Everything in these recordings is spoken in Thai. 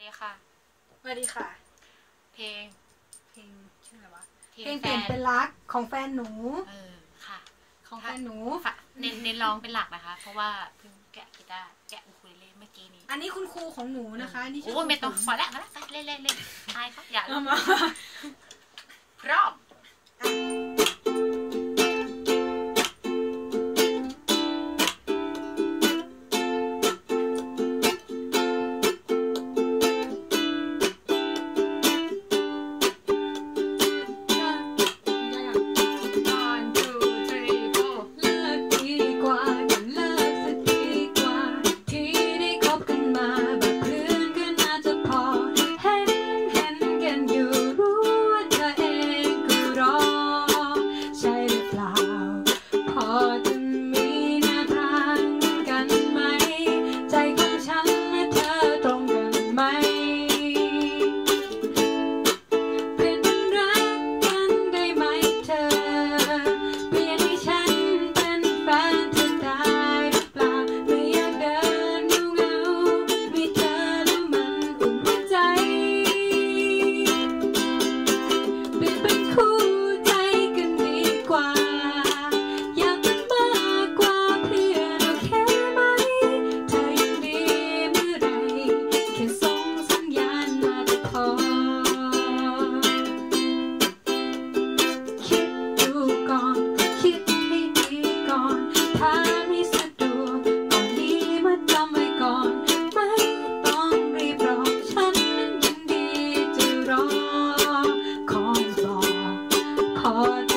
ดีค่ะ สวัสดีค่ะ เพลง เพลงชื่ออะไรวะ เพลเพลงงแฟเปลี่ยนนเป็นรักของแฟนหนู เออ ค่ะ ของแฟนหนูฝะเน้นเน้นร้องเป็นหลักนะคะ เพราะว่าเพิ่งแกะกีตาร์แกะอูคูเลเล่เมื่อกี้นี้ อันนี้คุณครูของหนูนะคะ นี่ชื่โอ้ไม่ต้องพอแล้วพอแล้วไปเล่นเล่นเล่นอายเขาอย่า พ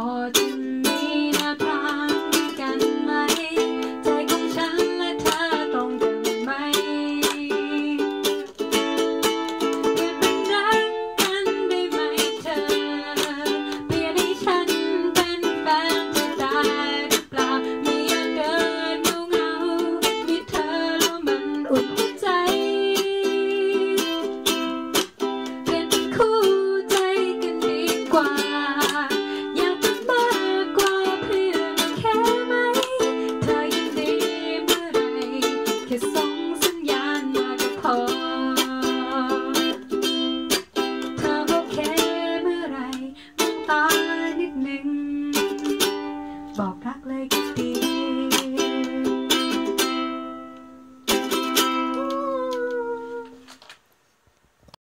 อจะมีแนวทางกันไหม ใจของฉันและเธอตรงกันไหมเปลี่ยนเป็นรักกันได้ไหมเธอ เปลี่ยนให้ฉันเป็นแฟนเธอได้หรือเปล่า ไม่อยากเดินเงาๆมีเธอแล้วมันอุ่นหัวใจ เปลี่ยนเป็นคู่ใจกันดีกว่า